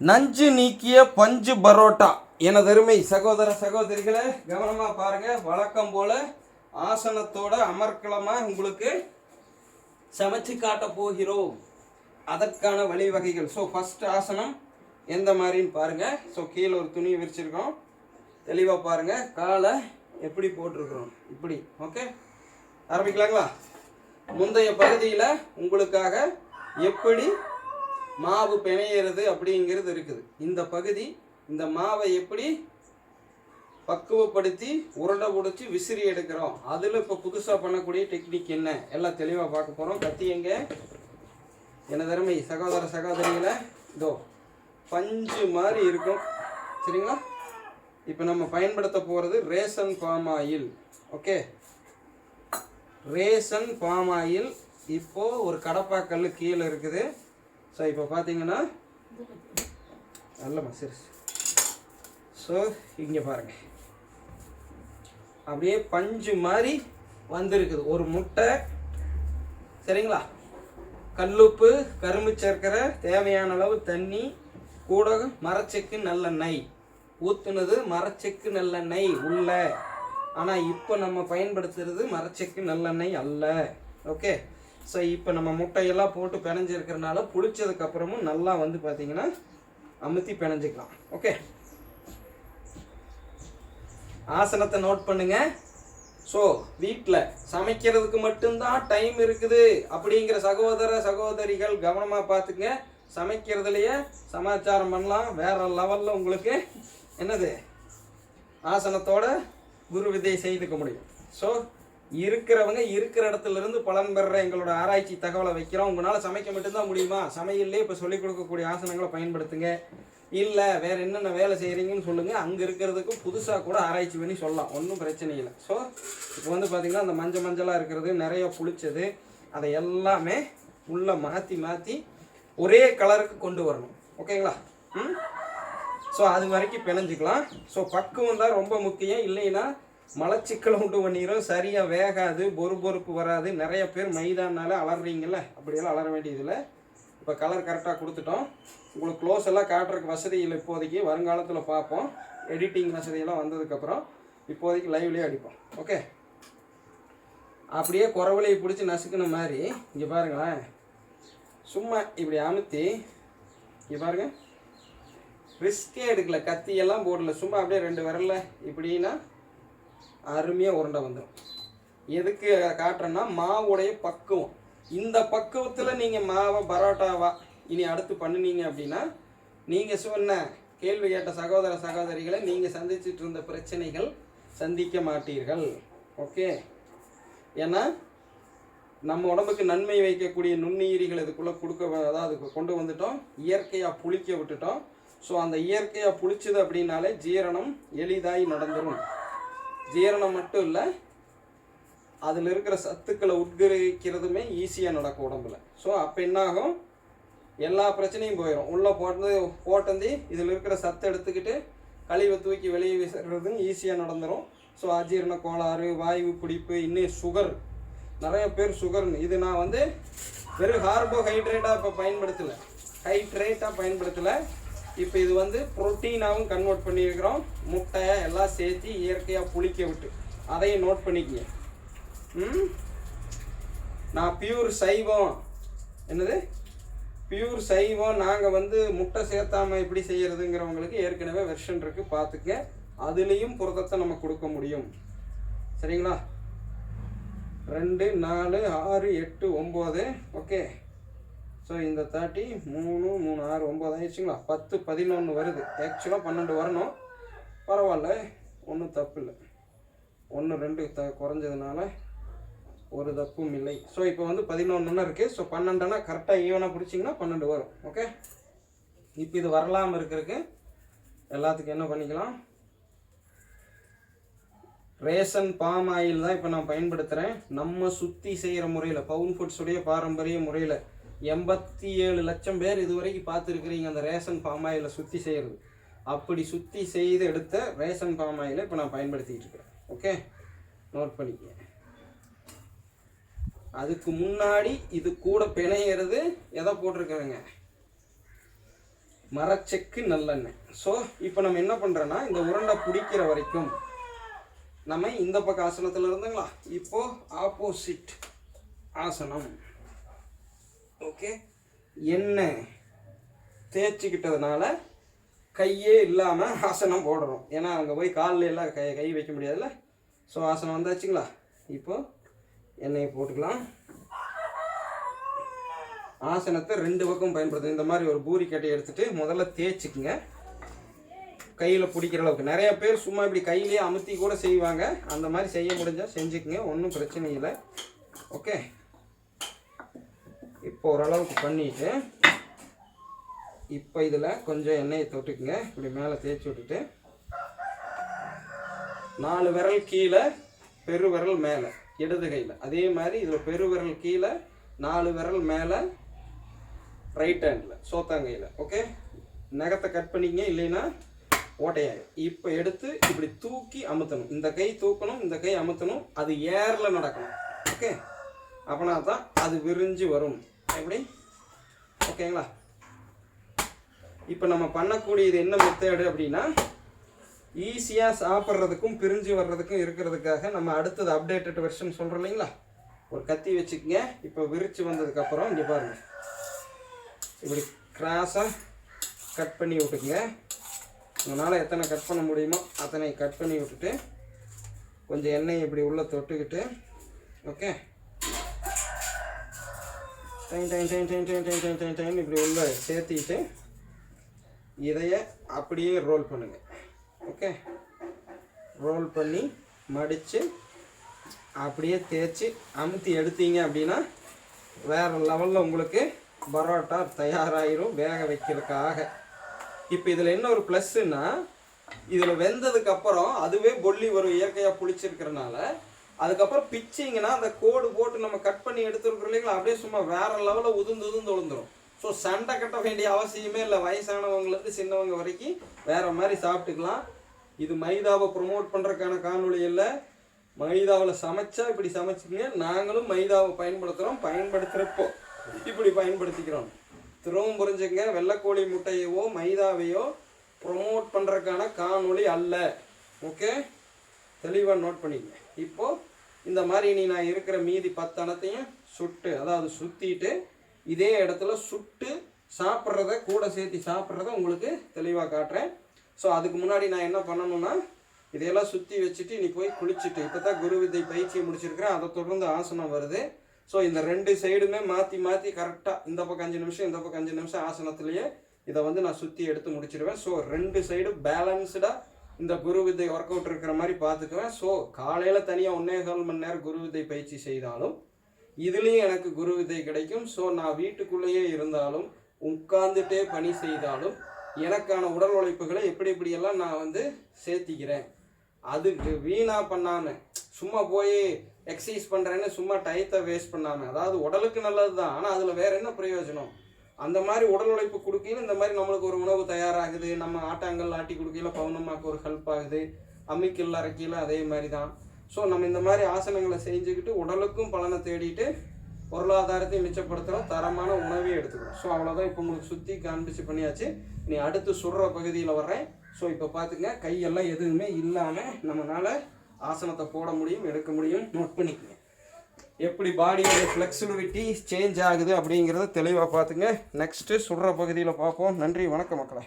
நஞ்சு நீக்கிய பஞ்சு பரோட்டா. எனதருமை சகோதர சகோதரிகளை கவனமாக பாருங்கள் வழக்கம் போல் ஆசனத்தோட அமர்க்கலமாக உங்களுக்கு சமைச்சு காட்ட போகிறோம். அதற்கான வழிவகைகள். ஸோ ஃபஸ்ட் ஆசனம் எந்த மாதிரின்னு பாருங்கள் ஸோ கீழே ஒரு துணியை விரிச்சிருக்கோம். தெளிவாக பாருங்கள் காலை எப்படி போட்டிருக்கிறோம்? இப்படி. ஓகே ஆரம்பிக்கலாங்களா? முந்தைய பகுதியில் உங்களுக்காக எப்படி மாவு பிணையிறது அப்படிங்கிறது இருக்குது. இந்த பகுதி இந்த மாவை எப்படி பக்குவப்படுத்தி உருண்டை பிடிச்சி விசிறி எடுக்கிறோம். அதில் இப்போ புதுசாக பண்ணக்கூடிய டெக்னிக் என்ன? எல்லாம் தெளிவாக பார்க்க போகிறோம் கத்தி எங்கே? என்ன திறமை? சகோதர சகோதரிகளை? இதோ பஞ்சு மாதிரி இருக்கும். சரிங்களா? இப்போ நம்ம பயன்படுத்த போகிறது ration palm oil. Okay? Ration palm oil இப்போது ஒரு கடப்பாக்கல் கீழே இருக்குது. ஸோ இப்போ பார்த்தீங்கன்னா நல்லம்மா சரி ஸோ இங்கே பாருங்கள் அப்படியே பஞ்சு மாதிரி வந்திருக்குது. ஒரு முட்டை சரிங்களா? கல்லுப்பு கரும்பு சர்க்கரை தேவையான அளவு தண்ணி கூட மரச்செக்கு நல்லெண்ணெய். ஊற்றுனது மரச்செக்கு நல்லெண்ணெய் உள்ள. ஆனால் இப்போ நம்ம பயன்படுத்துறது மரச்செக்கு நல்லெண்ணெய் அல்ல. ஓகே ஸோ இப்போ நம்ம முட்டையெல்லாம் போட்டு பிணைஞ்சிருக்கிறனால புளிச்சதுக்கப்புறமும் நல்லா வந்து பார்த்தீங்கன்னா அமுத்தி பிணைஞ்சிக்கலாம். ஓகே ஆசனத்தை நோட் பண்ணுங்க. ஸோ வீட்டில் சமைக்கிறதுக்கு மட்டும்தான் டைம் இருக்குது. அப்படிங்கிற சகோதர சகோதரிகள் கவனமாக பார்த்துங்க சமைக்கிறதுலையே சமாச்சாரம் பண்ணலாம். வேறு லெவலில் உங்களுக்கு என்னது? ஆசனத்தோட குரு விதை செய்துக்க முடியும். ஸோ இருக்கிறவங்க இருக்கிற இடத்துல இருந்து பலன் பெற எங்களோட ஆராய்ச்சி தகவலை வைக்கிறோம். உங்களால் சமைக்க மட்டும்தான் முடியுமா? சமையல்லே இப்போ சொல்லிக் கொடுக்கக்கூடிய ஆசனங்களை பயன்படுத்துங்க. இல்லை வேற என்னென்ன வேலை செய்கிறீங்கன்னு சொல்லுங்கள் அங்கே இருக்கிறதுக்கும் புதுசாக கூட ஆராய்ச்சி பண்ணி சொல்லலாம். ஒன்றும் பிரச்சனை இல்லை. ஸோ இப்போ வந்து பார்த்திங்கன்னா அந்த மஞ்சள் மஞ்சளாக இருக்கிறது நிறைய புளிச்சது அதை எல்லாமே உள்ளே மாற்றி மாற்றி ஒரே கலருக்கு கொண்டு வரணும். ஓகேங்களா ம்? ஸோ அது வரைக்கும் பிணைஞ்சிக்கலாம். ஸோ பக்குவம் தான் ரொம்ப முக்கியம். இல்லைன்னா மலச்சிக்கலை உண்டு பண்ணிடும் சரியாக வேகாது பொறு பொறுப்பு வராது. நிறைய பேர் மைதானால அலறீங்கல்ல அப்படியெல்லாம் அலற வேண்டியதில்லை. இப்போ கலர் கரெக்டாக கொடுத்துட்டோம். உங்களுக்கு க்ளோஸ் எல்லாம் காட்டுறதுக்கு வசதி இல்லை இப்போதைக்கு. வருங்காலத்தில் பார்ப்போம். எடிட்டிங் வசதியெல்லாம் வந்ததுக்கப்புறம் இப்போதைக்கு லைவ்லேயே அடிப்போம். ஓகே அப்படியே குறவலையை பிடிச்சி நசுக்கின மாதிரி இங்கே பாருங்களேன். சும்மா இப்படி அமுத்தி இங்கே பாருங்க. ரிஸ்கே எடுக்கல கத்தியெல்லாம் போடல. சும்மா அப்படியே ரெண்டு விரல்ல இப்படின்னா அருமையாக உருண்டை வந்துடும் எதுக்கு காட்டுறேன்னா மாவுடைய பக்குவம். இந்த பக்குவத்தில் நீங்கள் மாவை பரோட்டாவா இனி அடுத்து பண்ணுனீங்க அப்படின்னா நீங்கள் சொன்ன கேள்வி கேட்ட சகோதர சகோதரிகளை நீங்கள் சந்திச்சிட்டு இருந்த பிரச்சனைகள் சந்திக்க மாட்டீர்கள். ஓகே? ஏன்னா நம்ம உடம்புக்கு நன்மை வைக்கக்கூடிய நுண்ணுயிரிகள் இதுக்குள்ளே கொடுக்க அதாவது கொண்டு வந்துட்டோம். இயற்கையாக புளிக்க விட்டுட்டோம். ஸோ அந்த இயற்கையாக புளிச்சது அப்படின்னாலே ஜீரணம் எளிதாய் நடந்துடும் ஜீரணம் மட்டும் இல்லை அதில் இருக்கிற சத்துக்களை உட்கிரகிக்கிறதுமே ஈஸியாக நடக்கும் உடம்புல. ஸோ அப்போ என்னாகும்? எல்லா பிரச்சனையும் போயிடும் உள்ளே போட்டது போட்டந்தி இதில் இருக்கிற சத்தை எடுத்துக்கிட்டு கழிவை தூக்கி வெளியே வீசுறதும் ஈஸியாக நடந்துடும் ஸோ அஜீரண கோளாறு வாயு பிடிப்பு இன்னும் சுகர் நிறைய பேர் சுகர் இது நான் வந்து வெறும் கார்போஹைட்ரேட்டாக இப்போ பயன்படுத்தலை. ஹைட்ரேட்டாக பயன்படுத்தலை. இப்போ இது வந்து புரோட்டீனாகவும் கன்வெர்ட் பண்ணியிருக்கிறோம். முட்டை எல்லாம் சேர்த்து இயற்கையாக புளிக்க விட்டு அதையும் நோட் பண்ணிக்கங்க. ம்? நான் பியூர் சைவம். என்னது? பியூர் சைவம். நாங்கள் வந்து முட்டை சேர்த்தாமல் எப்படி செய்கிறதுங்கிறவங்களுக்கு ஏற்கனவே வெர்ஷன் இருக்குது பார்த்துக்க. அதுலேயும் புரதத்தை நம்ம கொடுக்க முடியும். சரிங்களா? ரெண்டு நாலு ஆறு எட்டு ஒம்பது. ஓகே. ஸோ இந்த தேர்ட்டி மூணு மூணு ஆறு ஒம்பது ஆயிடுச்சுங்களா? பத்து பதினொன்று வருது. ஆக்சுவலாக பன்னெண்டு வரணும். பரவாயில்ல. ஒன்றும் தப்பு இல்லை. ஒன்று ரெண்டு த குறைஞ்சதுனால ஒரு தப்பும் இல்லை. ஸோ இப்போ வந்து பதினொன்றுன்னு இருக்குது ஸோ பன்னெண்டுனா கரெக்டாக ஈவனாக பிடிச்சிங்கன்னா பன்னெண்டு வரும். ஓகே இப்போ இது வரலாமல் இருக்கிறதுக்கு எல்லாத்துக்கும் என்ன பண்ணிக்கலாம்? ரேஷன் பாம் ஆயில் தான் இப்போ நான் பயன்படுத்துகிறேன் நம்ம சுற்றி செய்கிற முறையில் பவுன் ஃபுட்ஸுடைய பாரம்பரிய முறையில் எண்பத்தி ஏழு லட்சம் பேர் இதுவரைக்கும் பார்த்துருக்குறீங்க அந்த ரேஷன் பாம் ஆயிலை சுற்றி செய்கிறது அப்படி சுற்றி செய்து எடுத்த ரேஷன் பாம் ஆயிலை இப்போ நான் பயன்படுத்திகிட்டு இருக்கிறேன் ஓகே? நோட் பண்ணிக்க அதுக்கு முன்னாடி இது கூட பிணையிறது எதை போட்டிருக்கிறேங்க மரச்செக்கு நல்லெண்ணெய். ஸோ இப்போ நம்ம என்ன பண்ணுறோன்னா இந்த உருண்டை பிடிக்கிற வரைக்கும் நம்ம இந்த பக்க ஆசனத்தில் இருந்துங்களா? இப்போது ஆப்போசிட் ஆசனம். ஓகே. எண்ணெய் தேய்ச்சிக்கிட்டதுனால கையே இல்லாமல் ஆசனம் போடுறோம் ஏன்னா அங்கே போய் காலில் எல்லாம் கை கை வைக்க முடியாதுல்ல? ஸோ ஆசனம் வந்தாச்சுங்களா? இப்போ எண்ணெயை போட்டுக்கலாம். ஆசனத்தை ரெண்டு பக்கம் பயன்படுத்தும் இந்த மாதிரி ஒரு பூரி கட்டை எடுத்துகிட்டு முதல்ல தேய்ச்சிக்குங்க. கையில் பிடிக்கிற அளவுக்கு. நிறைய பேர் சும்மா இப்படி கையிலேயே அமுத்தி கூட செய்வாங்க. அந்த மாதிரி செய்ய முடிஞ்சால் செஞ்சுக்குங்க. ஒன்றும் பிரச்சனை இல்லை. ஓகே இப்போ ஓரளவுக்கு பண்ணிவிட்டு இப்போ இதில் கொஞ்சம் எண்ணெயை தொட்டுக்குங்க. இப்படி மேலே தேய்ச்சி விட்டுட்டு நாலு விரல் கீழே பெரு விரல் மேலே இடது கையில். அதே மாதிரி இதில் பெரு விரல் கீழே நாலு விரல் மேலே ரைட் ஹேண்டில் சோத்தாங்கையில் ஓகே நகத்தை கட் பண்ணிக்கங்க இல்லைன்னா ஓட்டையாயிடும் இப்போ எடுத்து இப்படி தூக்கி அமுத்தணும். இந்த கை தூக்கணும் இந்த கை அமுத்தணும் அது ஏரில் நடக்கணும் ஓகே அப்படின்னா தான் அது விரிஞ்சு வரும். எப்படி? ஓகேங்களா இப்போ நம்ம பண்ணக்கூடியது என்ன மெத்தேடு அப்படின்னா ஈஸியாக சாப்பிட்றதுக்கும் பிரிஞ்சு வர்றதுக்கும் இருக்கிறதுக்காக நம்ம அடுத்தது அப்டேட்டட் வெர்ஷன் சொல்கிறோம் இல்லைங்களா? ஒரு கத்தி வச்சுக்கோங்க. இப்போ விரித்து வந்ததுக்கப்புறம் இங்கே பாருங்கள் இப்படி கிராஸாக கட் பண்ணி விட்டுக்குங்க. உங்களால் எத்தனை கட் பண்ண முடியுமோ அத்தனை கட் பண்ணி விட்டுட்டு கொஞ்சம் எண்ணெய் இப்படி உள்ளே தொட்டுக்கிட்டு ஓகே டைம் டைன் டைன் டைன் டைம் டைன் டைன் டைம் டைம் இப்படி உள்ள சேர்த்திட்டு இதைய அப்படியே ரோல் பண்ணுங்க. ஓகே ரோல் பண்ணி மடித்து அப்படியே தேய்ச்சி அமுத்தி எடுத்தீங்க அப்படின்னா வேறு லெவலில் உங்களுக்கு பரோட்டா தயாராகிரும் வேக வைக்கிறதுக்காக. இப்போ இதில் என்ன ஒரு ப்ளஸ்ஸுன்னா இதில் வெந்ததுக்கப்புறம் அதுவே பொல்லி வரும் இயற்கையாக புளிச்சிருக்கிறனால அதுக்கப்புறம் பிச்சிங்கன்னா அந்த கோடு போட்டு நம்ம கட் பண்ணி எடுத்துருக்குறோம் இல்லைங்களா அப்படியே சும்மா வேற லெவலில் உதுந்து உதுந்து விழுந்துரும் ஸோ சண்டை கட்ட வேண்டிய அவசியமே இல்லை. வயசானவங்கலேருந்து சின்னவங்க வரைக்கும் வேற மாதிரி சாப்பிட்டுக்கலாம். இது மைதாவை ப்ரொமோட் பண்ணுறதுக்கான காணொளி இல்லை. மைதாவில் சமைச்சா இப்படி சமைச்சிக்கங்க. நாங்களும் மைதாவை பயன்படுத்துகிறோம் பயன்படுத்துகிறப்போ இப்படி பயன்படுத்திக்கிறோம். திரும்பவும் புரிஞ்சுங்க வெள்ளைக்கோழி முட்டையவோ மைதாவையோ ப்ரொமோட் பண்ணுறதுக்கான காணொளி அல்ல. ஓகே தெளிவாக நோட் பண்ணிக்கங்க. இப்போது இந்த மாதிரி நீ நான் இருக்கிற மீதி பத்தனத்தையும் சுட்டு அதாவது சுற்றிட்டு இதே இடத்துல சுட்டு சாப்பிட்றத கூட சேர்த்து சாப்பிட்றத உங்களுக்கு தெளிவாக காட்டுறேன். ஸோ அதுக்கு முன்னாடி நான் என்ன பண்ணணும்னா இதையெல்லாம் சுற்றி வச்சுட்டு நீ போய் குளிச்சுட்டு இப்போ தான் குரு வித்தை பயிற்சியை முடிச்சிருக்கிறேன். அதை தொடர்ந்து ஆசனம் வருது. ஸோ இந்த ரெண்டு சைடுமே மாற்றி மாற்றி கரெக்டாக இந்த பக்கம் அஞ்சு நிமிஷம் இந்த பக்கம் அஞ்சு நிமிஷம் ஆசனத்திலேயே இதை வந்து நான் சுற்றி எடுத்து முடிச்சிடுவேன் ஸோ ரெண்டு சைடும் பேலன்ஸ்டாக இந்த குரு வித்தை ஒர்க் அவுட் இருக்கிற மாதிரி பார்த்துக்குவேன். ஸோ காலையில் தனியாக ஒன்றே கால் மணி நேரம் குரு வித்தை பயிற்சி செய்தாலும் இதுலேயும் எனக்கு குரு வித்தை கிடைக்கும். ஸோ நான் வீட்டுக்குள்ளேயே இருந்தாலும் உட்கார்ந்துட்டே பணி செய்தாலும் எனக்கான உடல் உழைப்புகளை எப்படி எப்படியெல்லாம் நான் வந்து சேர்த்திக்கிறேன் அதுக்கு வீணாக பண்ணாமல் சும்மா போய் எக்ஸசைஸ் பண்ணுறேன்னு சும்மா டயத்தை வேஸ்ட் பண்ணாமல் அதாவது உடலுக்கு நல்லது தான் ஆனால் அதில் வேறு என்ன பிரயோஜனம்? அந்த மாதிரி உடல் உழைப்பு கொடுக்கையில இந்த மாதிரி நம்மளுக்கு ஒரு உணவு தயாராகுது நம்ம ஆட்டாங்கல் ஆட்டி கொடுக்கையில பவுனமாக்கு ஒரு ஹெல்ப் ஆகுது அம்மிக்கல் அரைக்கையில அதே மாதிரி தான் ஸோ நம்ம இந்த மாதிரி ஆசனங்களை செஞ்சுக்கிட்டு உடலுக்கும் பலனை தேடிட்டு பொருளாதாரத்தையும் மிச்சப்படுத்துகிறோம் தரமான உணவையும் எடுத்துக்கிறோம் ஸோ அவ்வளோதான் இப்போ உங்களுக்கு சுற்றி காண்பிச்சு பண்ணியாச்சு. நீ அடுத்து சுடுற பகுதியில் வர்றேன். ஸோ இப்போ பார்த்துங்க கையெல்லாம் எதுவுமே இல்லாமல் நம்மளால் ஆசனத்தை போட முடியும் எடுக்க முடியும் நோட் பண்ணிக்கங்க. எப்படி பாடியோட ஃப்ளெக்சிபிலிட்டி சேஞ்ச் ஆகுது அப்படிங்கிறத தெளிவாக பார்த்துங்க. நெக்ஸ்ட்டு சுடுற பகுதியில் பார்ப்போம். நன்றி வணக்கம் மக்களை.